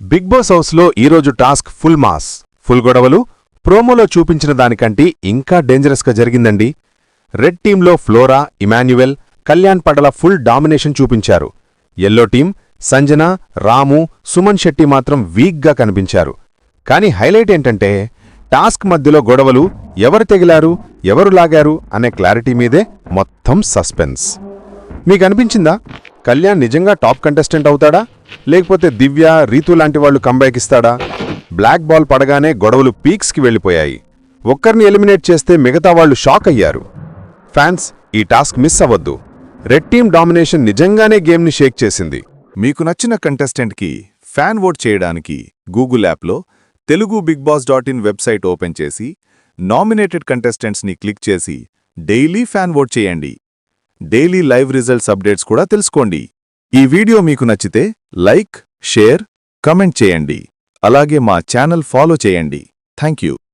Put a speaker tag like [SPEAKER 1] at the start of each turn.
[SPEAKER 1] Big boss హౌస్లో ఈరోజు task full mass. Full గొడవలు ప్రోమోలో చూపించిన దానికంటే ఇంకా డేంజరస్గా జరిగిందండి. రెడ్ టీంలో Flora Emmanuel Kalyan Padala full domination చూపించారు. ఎల్లో టీం సంజన రాము సుమన్ శెట్టి మాత్రం వీక్గా కనిపించారు. కానీ హైలైట్ ఏంటంటే టాస్క్ మధ్యలో గొడవలు ఎవరు తెగిలారు ఎవరు లాగారు అనే క్లారిటీ మీదే మొత్తం సస్పెన్స్. మీకు అనిపించిందా కళ్యాణ్ నిజంగా టాప్ కంటెస్టెంట్ అవుతాడా? లేకపోతే దివ్య రీతు లాంటి వాళ్ళు కంబ్యాక్ ఇస్తాడా? బ్లాక్ బాల్ పడగానే గొడవలు పీక్స్కి వెళ్ళిపోయాయి. ఒక్కరిని ఎలిమినేట్ చేస్తే మిగతా వాళ్ళు షాక్ అయ్యారు. ఫ్యాన్స్ ఈ టాస్క్ మిస్ అవ్వద్దు. రెడ్ టీమ్ డామినేషన్ నిజంగానే గేమ్ని షేక్ చేసింది.
[SPEAKER 2] మీకు నచ్చిన కంటెస్టెంట్కి ఫ్యాన్ ఓట్ చేయడానికి గూగుల్ యాప్లో Telugu Bigg Boss dot in website open చేసి నామినేటెడ్ కంటెస్టెంట్స్ని క్లిక్ చేసి డైలీ ఫ్యాన్ ఓట్ చేయండి. డైలీ లైవ్ రిజల్ట్స్ అప్డేట్స్ కూడా తెలుసుకోండి. ఈ వీడియో మీకు నచ్చితే లైక్ షేర్ కమెంట్ చేయండి. అలాగే మా ఛానల్ ఫాలో చేయండి. Thank you